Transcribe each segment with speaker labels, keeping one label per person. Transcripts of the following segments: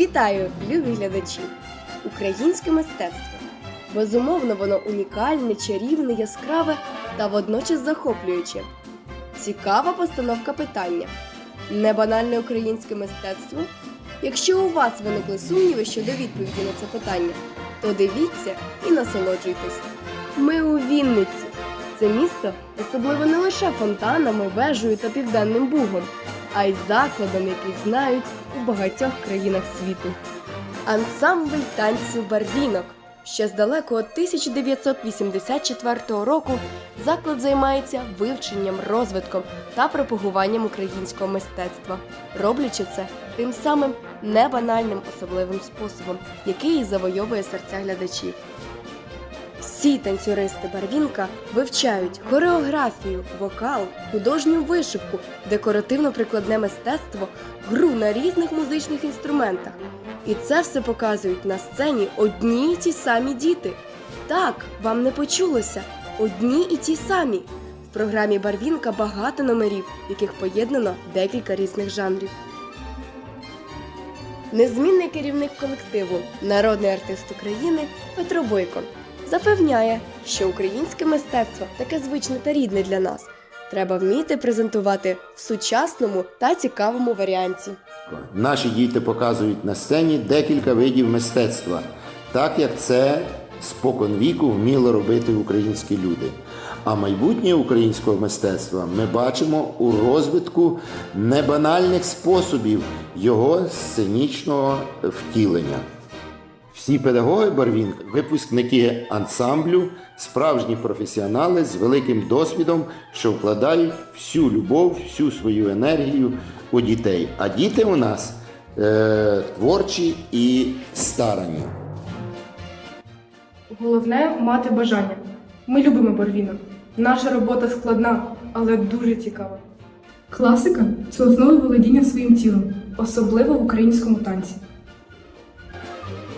Speaker 1: Вітаю, любі глядачі! Українське мистецтво. Безумовно, воно унікальне, чарівне, яскраве та водночас захоплююче. Цікава постановка питання. Небанальне українське мистецтво? Якщо у вас виникли сумніви щодо відповіді на це питання, то дивіться і насолоджуйтесь. Ми у Вінниці. Це місто особливо не лише фонтанами, вежею та південним бугом, а й закладом, який знають у багатьох країнах світу. Ансамбль танців барвінок. Ще з далекого 1984 року заклад займається вивченням, розвитком та пропагуванням українського мистецтва, роблячи це тим самим небанальним особливим способом, який завойовує серця глядачів. Всі танцюристи Барвінка вивчають хореографію, вокал, художню вишивку, декоративно-прикладне мистецтво, гру на різних музичних інструментах. І це все показують на сцені одні й ті самі діти. Так, вам не почулося. Одні і ті самі. В програмі Барвінка багато номерів, яких поєднано декілька різних жанрів. Незмінний керівник колективу, народний артист України Петро Бойко, запевняє, що українське мистецтво таке звичне та рідне для нас. Треба вміти презентувати в сучасному та цікавому варіанті.
Speaker 2: Наші діти показують на сцені декілька видів мистецтва, так як це спокон віку вміли робити українські люди. А майбутнє українського мистецтва ми бачимо у розвитку небанальних способів його сценічного втілення. Всі педагоги Барвінка – випускники ансамблю, справжні професіонали з великим досвідом, що вкладають всю любов, всю свою енергію у дітей. А діти у нас е, творчі і старані.
Speaker 3: Головне мати бажання. Ми любимо барвінок. Наша робота складна, але дуже цікава. Класика це основа володіння своїм тілом, особливо в українському танці.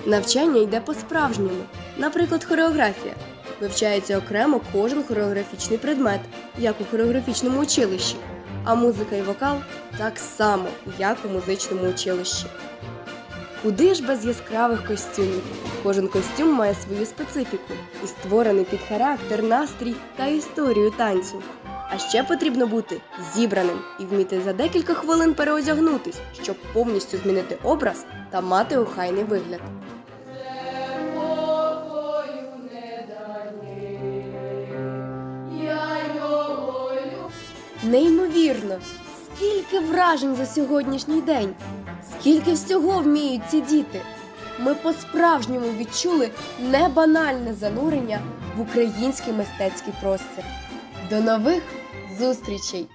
Speaker 1: Навчання йде по-справжньому. Наприклад, хореографія. Вивчається окремо кожен хореографічний предмет, як у хореографічному училищі, а музика і вокал так само, як у музичному училищі. Куди ж без яскравих костюмів? Кожен костюм має свою специфіку і створений під характер, настрій та історію танцю. А ще потрібно бути зібраним і вміти за декілька хвилин переодягнутись, щоб повністю змінити образ та мати охайний вигляд. Неймовірно! Скільки вражень за сьогоднішній день! Скільки всього вміють ці діти! Ми по-справжньому відчули небанальне занурення в український мистецький простір. До нових зустрічей!